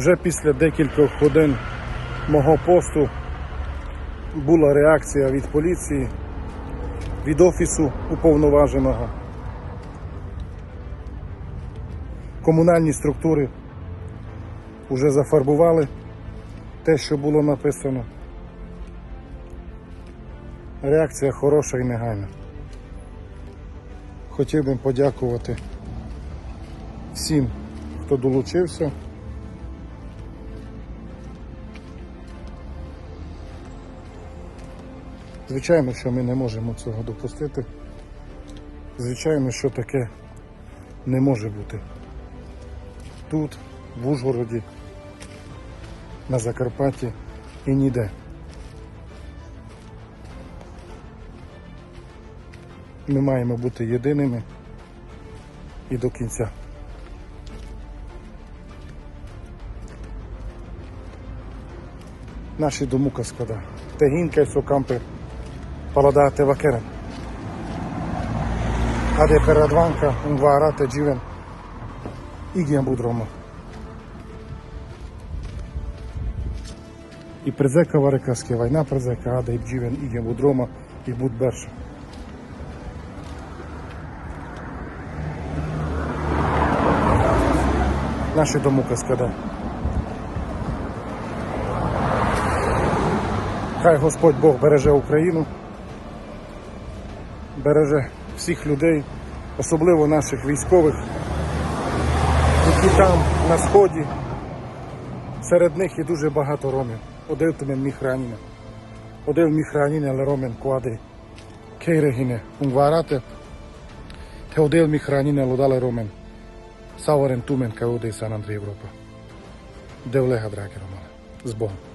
Вже після декількох годин мого посту була реакція від поліції, від офісу уповноваженого. Комунальні структури вже зафарбували те, що було написано. Реакція хороша і негайна. Хотів би подякувати всім, хто долучився. Звичайно, що ми не можемо цього допустити. Звичайно, що таке не може бути. Тут, в Ужгороді, на Закарпатті і ніде. Ми маємо бути єдиними і до кінця. Наші домука складає. Тегінка со кампе paladate vaqueren. Ade per Radvanka, un varate given Igien Budroma. І призека варикаська війна призека, аде і бджівен Igien Budroma і Будберша. Наші домука складає. Хай Господь Бог береже Україну, береже всіх людей, особливо наших військових, які там на сході. Серед них є дуже багато ромів. Один тумен міг раніне. Один міг раніне, але ромен кладе кейрегіне унгварате. Те один міг раніне, лодале ромен. Саварен тумен кауде Сан Андрій Європа. Девлега, драгі Романе. З Богом.